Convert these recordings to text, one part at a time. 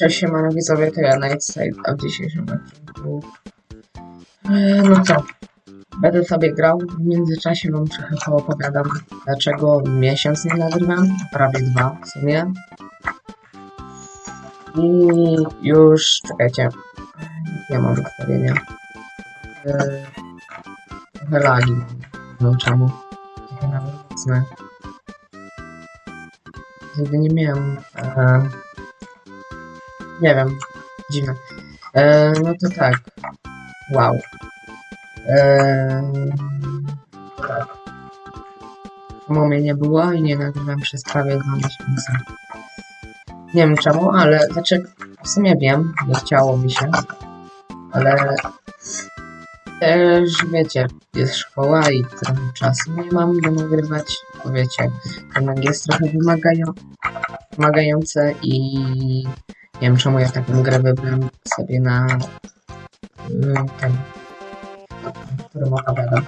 Cześć, siemano widzowie, to ja Nightside, a w dzisiejszym odcinku... e, No co, będę sobie grał, w międzyczasie wam trochę poopowiadam, dlaczego miesiąc nie nagrywam, prawie dwa w sumie. I już, czekajcie, ja mam ustawienia. E, Trochę lagi no czemu? Trochę nawet mocne. Nigdy nie miałem... E, nie wiem, dziwne. E, no to tak. Wow. E, tak. Mnie nie było i nie nagrywam przez prawie dwa miesiące. Nie wiem czemu, ale znaczy w sumie wiem, nie chciało mi się, ale też wiecie, jest szkoła i trochę czasu nie mam by nagrywać, bo wiecie, jednak jest trochę wymagają, wymagające i nie wiem czemu ja taką grę wybrałem sobie na mm, ten, którym opowiadam.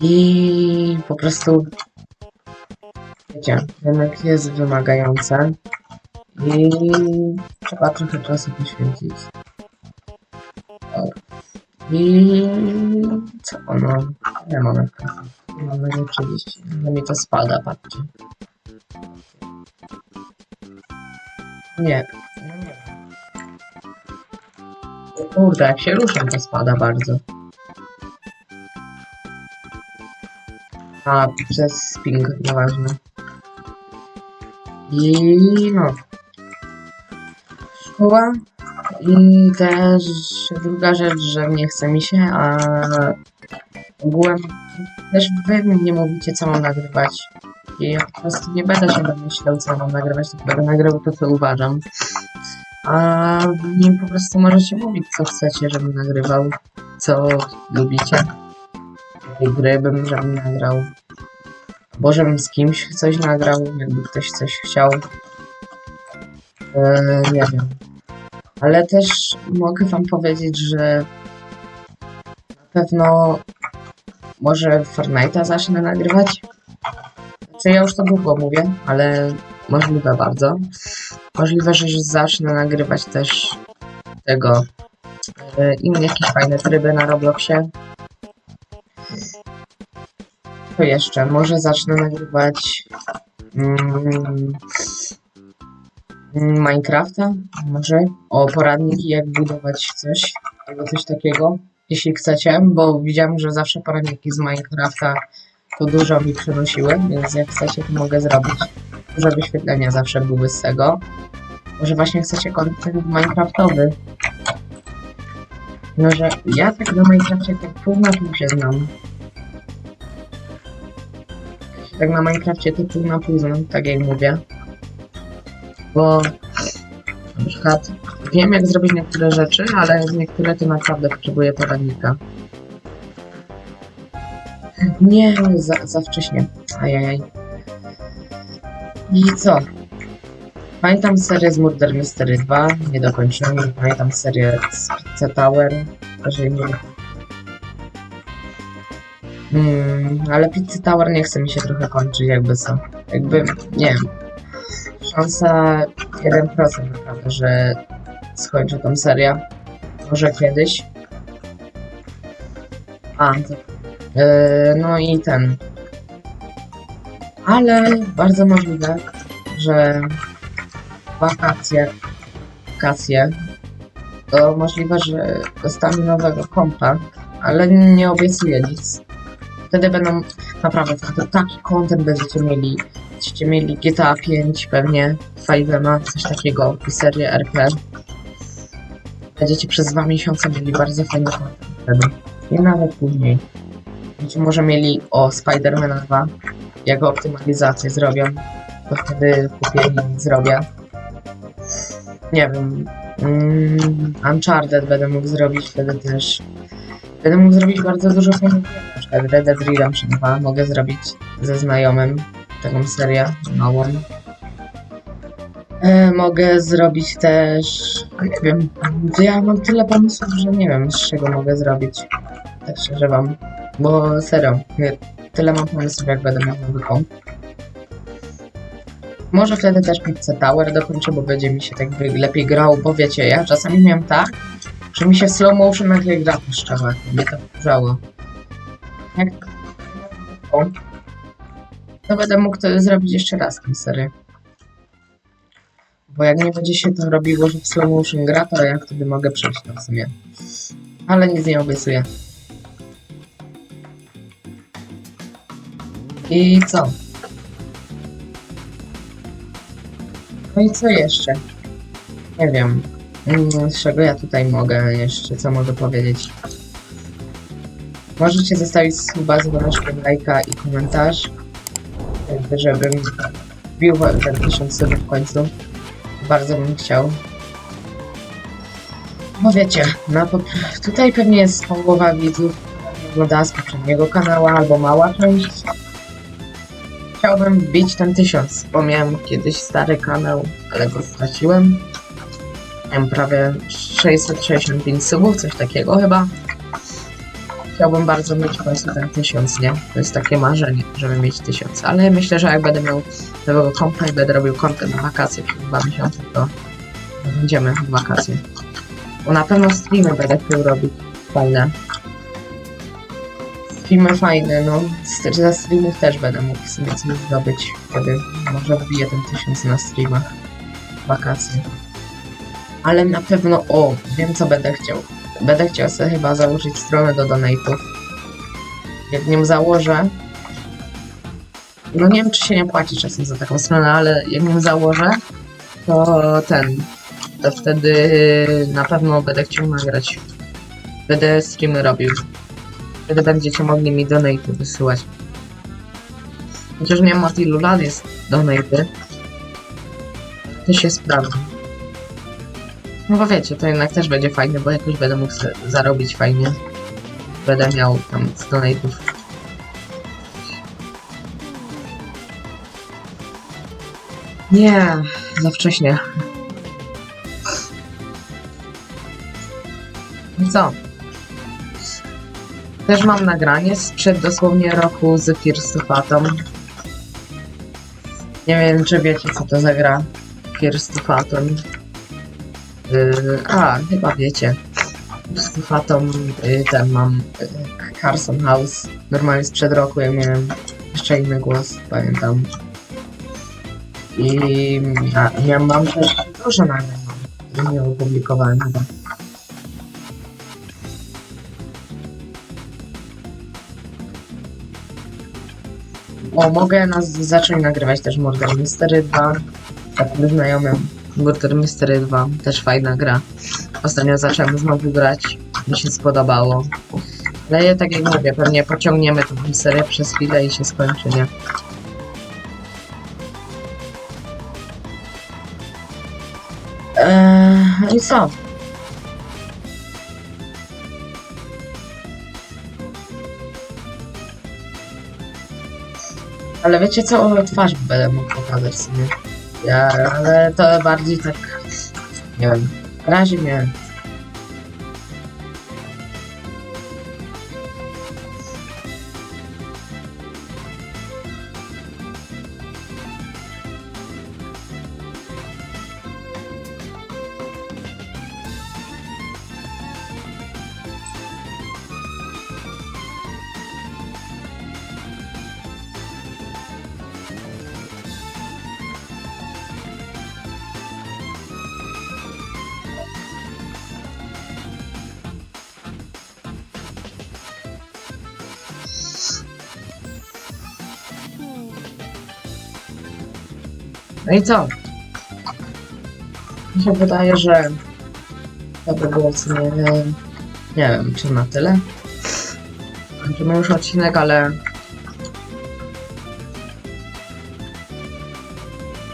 I po prostu wiecie, jednak jest wymagające i trzeba trochę czasu poświęcić. I co no, nie mam jak Mam nadzieję 30. No mi to spada, patrzcie. Nie, no nie wiem. Kurde, jak się ruszam, to spada bardzo. A, przez ping, nieważne. I no. Szkoła. I też druga rzecz, że nie chce mi się, a ogółem też wy nie mówicie, co mam nagrywać. I ja po prostu nie będę się domyślał, co mam nagrywać, tylko będę nagrywał to, co uważam. A nim po prostu możecie mówić, co chcecie, żebym nagrywał, co lubicie. Jakie gry bym, żebym nagrał. Albo żebym z kimś coś nagrał, jakby ktoś coś chciał. Eee, nie wiem. Ale też mogę wam powiedzieć, że na pewno może Fortnite'a zacznę nagrywać. Co ja już to długo mówię, ale możliwe bardzo. Możliwe, że zacznę nagrywać też tego e, inne jakieś fajne tryby na Robloxie. Co jeszcze? Może zacznę nagrywać mm, Minecrafta? Może? O poradniki, jak budować coś, albo coś takiego, jeśli chcecie, bo widziałem, że zawsze poradniki z Minecrafta dużo mi przynosiły, więc jak chcecie, to mogę zrobić. Duże wyświetlenia zawsze były z tego. Może właśnie chcecie kontent minecraftowy. No, że ja tak na Minecrafcie tak pół na pół się znam. Tak na Minecrafcie to pół na pół znam, tak jak mówię. Bo na przykład wiem jak zrobić niektóre rzeczy, ale niektóre to naprawdę potrzebuję poradnika. Nie, za, za wcześnie. Ajajaj. I co? Pamiętam serię z Murder Mystery 2, nie dokończyłem. Pamiętam serię z Pizza Tower, że nie... Mm, ale Pizza Tower nie chce mi się trochę kończyć, jakby co. Jakby, nie wiem. Szansa 1% naprawdę, że skończę tą serię. Może kiedyś. A, to no i ten. Ale bardzo możliwe, że wakacje, wakacje, to możliwe, że dostanę nowego kompa, ale nie obiecuję nic. Wtedy będą naprawdę taki content będziecie mieli. Będziecie mieli GTA 5 pewnie, 5 coś takiego i serię RP. Będziecie przez dwa miesiące mieli bardzo fajny content wtedy. I nawet później. Będziecie może mieli o Spidermana 2, jak optymalizację zrobią, to wtedy kupię i zrobię. Nie wiem. Mm, Uncharted będę mógł zrobić wtedy też. Będę mógł zrobić bardzo dużo fajnych na przykład Red Dead Redemption 2 mogę zrobić ze znajomym taką serię małą. E, mogę zrobić też, nie wiem, ja mam tyle pomysłów, że nie wiem z czego mogę zrobić. Tak szczerze wam. Bo serio, tyle mam pomysłów, jak będę miał nowy. Może wtedy też Pizza Tower dokończę, bo będzie mi się tak lepiej grało, bo wiecie, ja czasami miałem tak, że mi się w slow motion nagle gra puszczała, mnie to wkurzało. Jak to będę mógł to zrobić jeszcze raz tę serię. Bo jak nie będzie się to robiło, że w slow motion gra, to ja wtedy mogę przejść to w sumie. Ale nic nie obiecuję. I co? No i co jeszcze? Nie wiem. Mm, Z czego ja tutaj mogę jeszcze, co mogę powiedzieć? Możecie zostawić suba, dzwoneczkiem, lajka i komentarz, jakby żebym wbił ten tysiąc subów w końcu. Bardzo bym chciał. Bo wiecie, na pop- tutaj pewnie jest połowa widzów, oglądała z poprzedniego kanału, albo mała część. Chciałbym wbić ten tysiąc, bo miałem kiedyś stary kanał, ale go straciłem. Miałem prawie 665 subów, coś takiego chyba. Chciałbym bardzo mieć w końcu ten tysiąc, nie? To jest takie marzenie, żeby mieć tysiąc. Ale myślę, że jak będę miał nowego kompa i będę robił content na wakacje przez dwa miesiące, to będziemy w wakacje. Bo na pewno streamy będę chciał robić fajne. Streamy fajne, no. Za streamów też będę mógł w sumie coś zdobyć. Wtedy może wbiję ten tysiąc na streamach. Wakacje. Ale na pewno, o, wiem co będę chciał. Będę chciał sobie chyba założyć stronę do donate'ów. Jak nią założę, no nie wiem czy się nie płaci czasem za taką stronę, ale jak nią założę, to ten, to wtedy na pewno będę chciał nagrać. Będę streamy robił. Wtedy będziecie mogli mi donate'y wysyłać. Chociaż nie wiem od ilu lat jest donate'y. To się sprawdzi. No bo wiecie, to jednak też będzie fajne, bo jakoś będę mógł zarobić fajnie. Będę miał tam z donate'ów. Nie, za wcześnie. I co? Też mam nagranie sprzed dosłownie roku z First Phantom. Nie wiem, czy wiecie, co to za gra. First Phantom. Yy, a, chyba wiecie. First Phantom, yy, ten mam yy, Carson House. Normalnie sprzed roku ja miałem jeszcze inny głos, pamiętam. I ja, ja mam też dużo nagrań, nie opublikowałem chyba. O, mogę nas zacząć nagrywać też Murder Mystery 2. Takim znajomym Murder Mystery 2. Też fajna gra. Ostatnio zacząłem znowu grać. Mi się spodobało. Ale ja, tak jak mówię, pewnie pociągniemy tą serię przez chwilę i się skończy, nie? Eee, no i co? Ale wiecie co? Twarz będę mógł pokazać sobie. Ja, ale to bardziej tak... Nie wiem. Razi mnie. No i co? Mi się wydaje, że to by było w sumie, nie wiem, czy na tyle. Kończymy już odcinek, ale...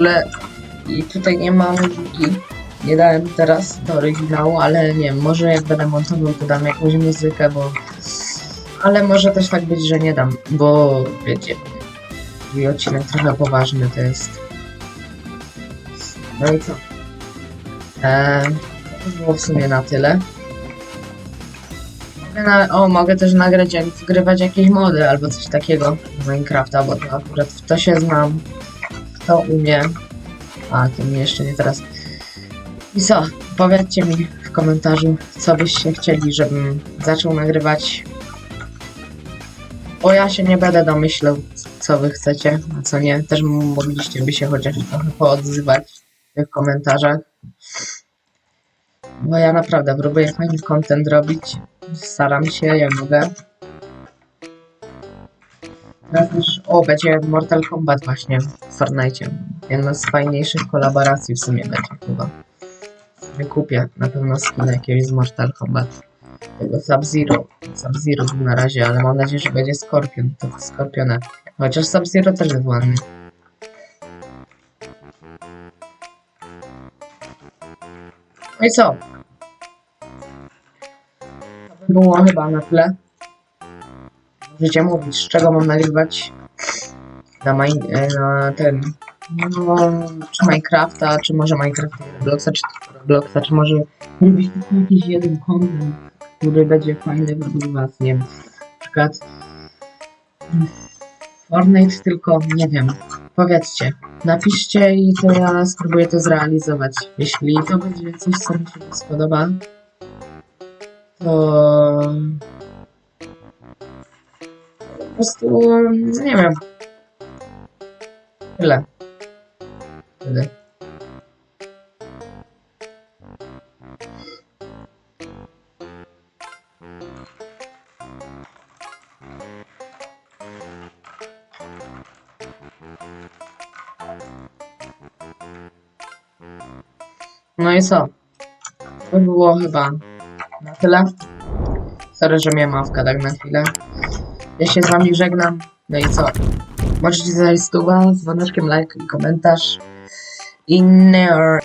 Ale... I tutaj nie mam muzyki. Nie dałem teraz do oryginału, ale nie wiem, może jak będę montował, to dam jakąś muzykę, bo... Ale może też tak być, że nie dam, bo wiecie, i odcinek trochę poważny to jest. No i co? Eee, to było w sumie na tyle. Na, o, mogę też nagrać, jak wgrywać jakieś mody albo coś takiego z Minecrafta, bo to akurat w to się znam, w to umiem. A, to mnie jeszcze nie teraz. I co? Powiedzcie mi w komentarzu, co byście chcieli, żebym zaczął nagrywać. Bo ja się nie będę domyślał, co wy chcecie, a co nie. Też mogliście by się chociaż trochę poodzywać tych komentarzach. Bo ja naprawdę próbuję fajny content robić. Staram się, jak mogę. Teraz już, o, będzie Mortal Kombat właśnie w Fortnite. Jedna z fajniejszych kolaboracji w sumie będzie chyba. Wykupię na pewno skin jakiegoś z Mortal Kombat. Tego Sub-Zero. Sub-Zero na razie, ale mam nadzieję, że będzie Scorpion. To Scorpiona. Chociaż Sub-Zero też jest ładny. No i co? To by było chyba na tyle. Możecie mówić, z czego mam nagrywać na, e, na ten, no, czy Minecrafta, czy może Minecrafta Robloxa, czy Robloxa, czy może robić jakiś jeden content, który będzie fajny według was, nie wiem, na przykład Fortnite tylko, nie wiem, powiedzcie, napiszcie i to ja spróbuję to zrealizować. Jeśli to będzie coś, co mi się spodoba, to po prostu nie wiem. Tyle. Tyle. No i co? To było chyba na tyle. Sorry, że mnie mawka tak na chwilę. Ja się z wami żegnam. No i co? Możecie zostawić suba z dzwoneczkiem, like i komentarz. I never